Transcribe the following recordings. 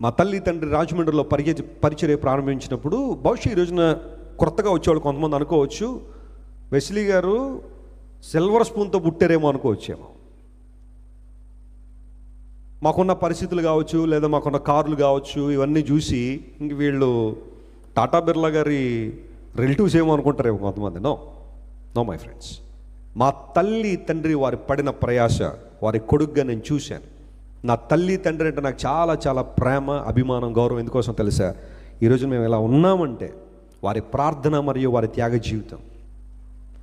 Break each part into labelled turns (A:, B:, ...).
A: మా తల్లి తండ్రి రాజమండ్రిలో పరిచ పరిచర్య ప్రారంభించినప్పుడు బహుశా ఈ రోజున కొత్తగా వచ్చేవాళ్ళు కొంతమంది అనుకోవచ్చు. వెస్లీ గారు సిల్వర్ స్పూన్తో పుట్టారేమో అనుకోవచ్చేమో. మాకున్న పరిస్థితులు కావచ్చు లేదా మాకున్న కార్లు కావచ్చు ఇవన్నీ చూసి ఇంక వీళ్ళు టాటా బిర్లా గారి రిలేటివ్స్ ఏమో అనుకుంటారేమో కొంతమంది. No no my friends. మా తల్లి తండ్రి వారి పడిన ప్రయాస వారి కొడుగ్గా నేను చూశాను. నా తల్లి తండ్రి అంటే నాకు చాలా చాలా ప్రేమ అభిమానం గౌరవం ఎందుకోసం తెలుసా? ఈరోజు మేము ఇలా ఉన్నామంటే వారి ప్రార్థన మరియు వారి త్యాగ జీవితం.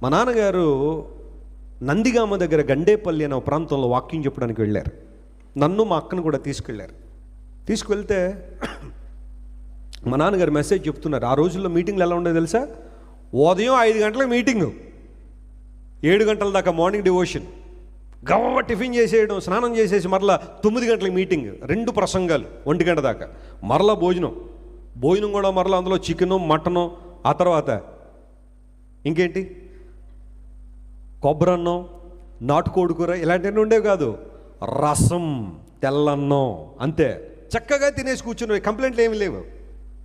A: మా నాన్నగారు నందిగామ దగ్గర గండేపల్లి అనే ప్రాంతంలో వాక్యం చెప్పడానికి వెళ్ళారు. నన్ను మా అక్కను కూడా తీసుకెళ్ళారు. తీసుకువెళ్తే మా నాన్నగారు మెసేజ్ చెప్తున్నారు. ఆ రోజుల్లో మీటింగ్లు ఎలా ఉండేది తెలుసా? ఉదయం ఐదు గంటలకు మీటింగు. ఏడు గంటల దాకా మార్నింగ్ డివోషన్. గవ్వ టిఫిన్ చేసేయడం స్నానం చేసేసి మరలా తొమ్మిది గంటలకు మీటింగ్ రెండు ప్రసంగాలు ఒంటి గంట దాకా. మరలా భోజనం. భోజనం కూడా మరలా అందులో చికెను మటను ఆ తర్వాత ఇంకేంటి? కొబ్బరన్నం నాటుకోడి కూర ఇలాంటివన్నీ ఉండేవి కాదు. రసం తెల్లన్నం అంతే. చక్కగా తినేసి కూర్చుని కంప్లైంట్లు ఏమి లేవు.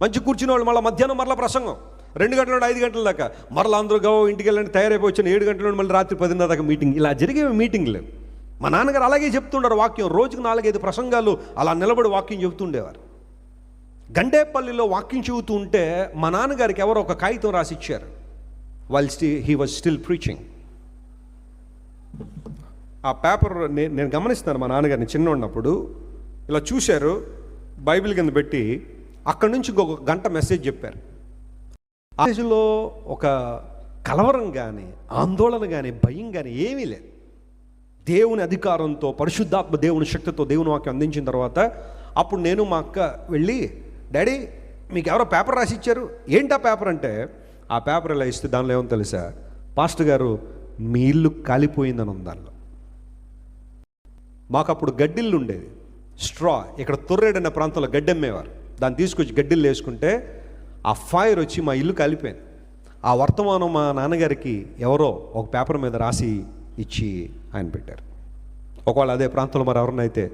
A: మంచి కూర్చునే వాళ్ళు మళ్ళీ మధ్యాహ్నం మరలా ప్రసంగం. రెండు గంటల నుండి ఐదు గంటల దాకా. మరలా అందరూ గవ ఇంటికి వెళ్ళండి తయారైపోయి వచ్చిన ఏడు గంటల నుండి మళ్ళీ రాత్రి పదిన్నర దాకా మీటింగ్ ఇలా జరిగే మీటింగ్లు మా నాన్నగారు అలాగే చెప్తుండారు వాక్యం. రోజుకు నాలుగైదు ప్రసంగాలు అలా నిలబడి వాక్యం చెబుతుండేవారు. గండేపల్లిలో వాక్యం చెబుతూ ఉంటే మా నాన్నగారికి ఎవరో ఒక కాగితం రాసి ఇచ్చారు వైల్ స్టీ హీ వాజ్ స్టిల్ ప్రీచింగ్ ఆ పేపర్ నేను నేను గమనిస్తున్నాను మా నాన్నగారిని చిన్న ఉన్నప్పుడు ఇలా చూశారు బైబిల్ కింద పెట్టి. అక్కడి నుంచి ఇంకొక గంట మెసేజ్ చెప్పారు. ఆ ఒక కలవరం కానీ ఆందోళన కానీ భయం కానీ ఏమీ లేదు. దేవుని అధికారంతో పరిశుద్ధాత్మ దేవుని శక్తితో దేవుని వాక్యం అందించిన తర్వాత అప్పుడు నేను మా అక్క వెళ్ళి డాడీ మీకు ఎవరో పేపర్ రాసి ఇచ్చారు ఏంటి ఆ పేపర్? అంటే ఆ పేపర్ ఇలా ఇస్తే దానిలో ఏమో తెలుసా? పాస్టర్ గారు మీ ఇల్లు కాలిపోయిందని ఉంది దానిలో. మాకు అప్పుడు గడ్డిల్లు ఉండేది స్ట్రా ఇక్కడ తొర్రేడు ప్రాంతంలో గడ్డమ్మేవారు. దాన్ని తీసుకొచ్చి గడ్డిల్లు వేసుకుంటే ఆ ఫైర్ వచ్చి మా ఇల్లు కాలిపోయింది. ఆ వర్తమానం మా నాన్నగారికి ఎవరో ఒక పేపర్ మీద రాసి ఇచ్చి ఆయన పెట్టారు. ఒకవేళ అదే ప్రాంతంలో మరి ఎవరినైతే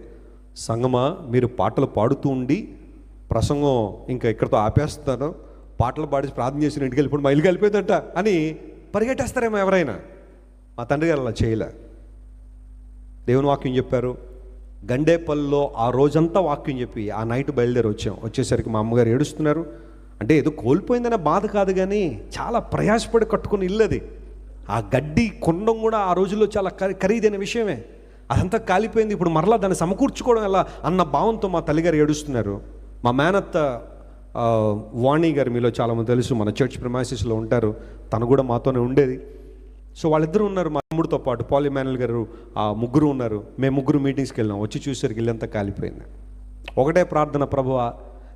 A: సంగమా మీరు పాటలు పాడుతూ ఉండి ప్రసంగం ఇంకా ఇక్కడతో ఆపేస్తాను పాటలు పాడి ప్రార్థన చేసిన ఇంటికి వెళ్ళిపోయి మా ఇల్లు కలిపోయిందంట అని పరిగెట్టేస్తారేమో ఎవరైనా. మా తండ్రి గారు అలా చేయలే. దేవుని వాక్యం చెప్పారు గండేపల్లిలో ఆ రోజంతా వాక్యం చెప్పి ఆ నైట్ బయలుదేరి వచ్చాం. వచ్చేసరికి మా అమ్మగారు ఏడుస్తున్నారు అంటే ఏదో కోల్పోయిందనే బాధ కాదు కానీ చాలా ప్రయాసపడి కట్టుకుని ఇల్లు అది. ఆ గడ్డి కొండం కూడా ఆ రోజుల్లో చాలా ఖరీ- ఖరీదైన విషయమే. అదంతా కాలిపోయింది. ఇప్పుడు మరలా దాన్ని సమకూర్చుకోవడం ఎలా అన్న భావంతో మా తల్లిగారు ఏడుస్తున్నారు. మా మేనత్త వాణి గారు మీలో చాలామంది తెలుసు. మన చర్చ్ ప్రమాసిస్లో ఉంటారు. తను కూడా మాతోనే ఉండేది. సో వాళ్ళిద్దరూ ఉన్నారు. మా తమ్ముడితో పాటు పాలిమానల్ గారు ఆ ముగ్గురు ఉన్నారు. మేము ముగ్గురు మీటింగ్స్కి వెళ్ళాం. వచ్చి చూసరికి ఇల్లంతా కాలిపోయింది. ఒకటే ప్రార్థన ప్రభువా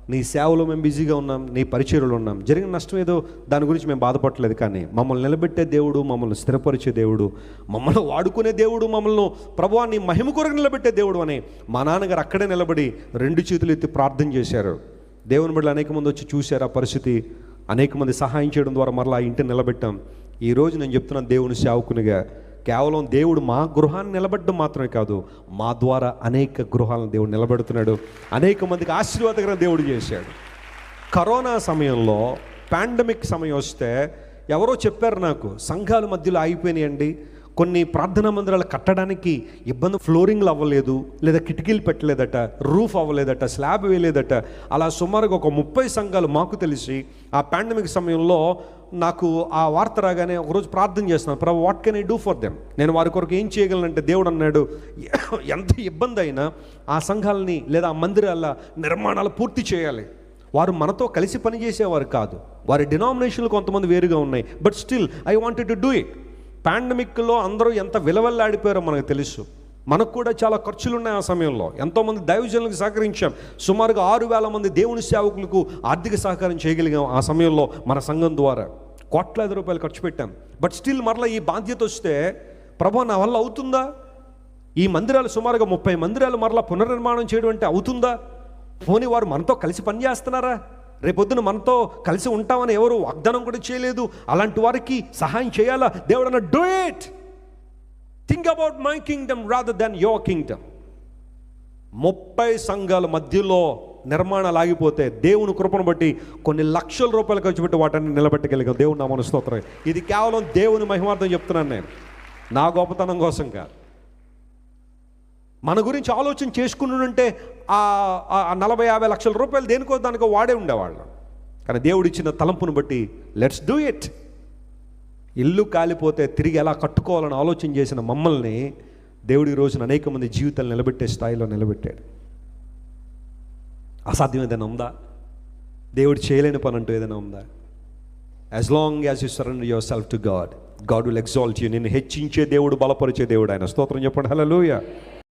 A: నీ సేవలో మేము బిజీగా ఉన్నాం నీ పరిచయలు ఉన్నాం. జరిగిన నష్టం ఏదో దాని గురించి మేము బాధపడలేదు కానీ మమ్మల్ని నిలబెట్టే దేవుడు మమ్మల్ని స్థిరపరిచే దేవుడు మమ్మల్ని వాడుకునే దేవుడు మమ్మల్ని ప్రభువాన్ని నీ మహిమ కొరకు నిలబెట్టే దేవుడు అని మా నాన్నగారు అక్కడే నిలబడి రెండు చేతులు ఎత్తి ప్రార్థన చేశారు. దేవుని బిడ్డలు అనేక మంది వచ్చి చూశారు ఆ పరిస్థితి. అనేక మంది సహాయం చేయడం ద్వారా మరలా ఆ ఇంటిని నిలబెట్టాం. ఈ రోజు నేను చెప్తున్నాను దేవుని సేవకునిగా కేవలం దేవుడు మా గృహాన్ని నిలబెట్టడం మాత్రమే కాదు మా ద్వారా అనేక గృహాలను దేవుడు నిలబెడుతున్నాడు అనేక మందికి ఆశీర్వాదకరంగా దేవుడు చేశాడు. కరోనా సమయంలో పాండమిక్ సమయం వస్తే ఎవరో చెప్పారు నాకు సంఘాల మధ్యలో ఆగిపోయినాయండి. కొన్ని ప్రార్థనా మందిరాలు కట్టడానికి ఇబ్బంది ఫ్లోరింగ్లు అవ్వలేదు లేదా కిటికీలు పెట్టలేదట రూఫ్ అవ్వలేదట స్లాబ్ వేయలేదట. అలా సుమారుగా ఒక ముప్పై సంఘాలు మాకు తెలిసి ఆ పాండమిక్ సమయంలో నాకు ఆ వార్త రాగానే ఒకరోజు ప్రార్థన చేస్తున్నాను ప్రభు what can I do for them నేను వారి కొరకు ఏం చేయగలనంటే దేవుడు అన్నాడు ఎంత ఇబ్బంది అయినా ఆ సంఘాలని లేదా ఆ మందిరాల నిర్మాణాలు పూర్తి చేయాలి. వారు మనతో కలిసి పనిచేసేవారు కాదు. వారి డినామినేషన్లు కొంతమంది వేరుగా ఉన్నాయి. But still I wanted to do it పాండమిక్లో అందరూ ఎంత విలవల్లాడిపోయారో మనకు తెలుసు. మనకు కూడా చాలా ఖర్చులు ఉన్నాయి ఆ సమయంలో. ఎంతోమంది దైవజనులకు సహకరించాం. సుమారుగా ఆరు వేల మంది దేవుని సేవకులకు ఆర్థిక సహకారం చేయగలిగాం ఆ సమయంలో మన సంఘం ద్వారా. కోట్లాది రూపాయలు ఖర్చు పెట్టాం. బట్ స్టిల్ మరలా ఈ బాధ్యత వస్తే ప్రభా నా వల్ల అవుతుందా? ఈ మందిరాలు సుమారుగా ముప్పై మందిరాలు మరలా పునర్నిర్మాణం చేయడం అంటే అవుతుందా? పోనీ వారు మనతో కలిసి పనిచేస్తున్నారా రేపొద్దున మనతో కలిసి ఉంటామని ఎవరు వాగ్దానం కూడా చేయలేదు. అలాంటి వారికి సహాయం చేయాలా? దేవుడన్న do it think about my kingdom rather than your kingdom ముప్పై సంఘాల మధ్యలో నిర్మాణాలు ఆగిపోతే దేవుని కృపను బట్టి కొన్ని లక్షల రూపాయలు ఖర్చు పెట్టి వాటిని నిలబెట్టగలిగాం దేవుని నా మనస్తోత్రం ఇది కేవలం దేవుని మహిమార్థం చెప్తున్నాను నేను. నా గొప్పతనం కోసం కాదు. మన గురించి ఆలోచన చేసుకున్నుంటే ఆ ఆ నలభై యాభై లక్షల రూపాయలు దేనికో దానికో వాడే ఉండేవాళ్ళం. కానీ దేవుడిచ్చిన తలంపును బట్టి లెట్స్ డూ ఇట్ ఇల్లు కాలిపోతే తిరిగి ఎలా కట్టుకోవాలని ఆలోచన చేసిన మమ్మల్ని దేవుడి రోజున అనేక మంది జీవితాలు నిలబెట్టే స్థాయిలో నిలబెట్టాడు. అసాధ్యం ఏదైనా ఉందా? దేవుడు చేయలేని పని అంటూ ఏదైనా ఉందా? As long as you surrender yourself to God God will exalt you నిన్ను హెచ్చించే దేవుడు బలపరిచే దేవుడు ఆయన. స్తోత్రం చెప్పండి. హలో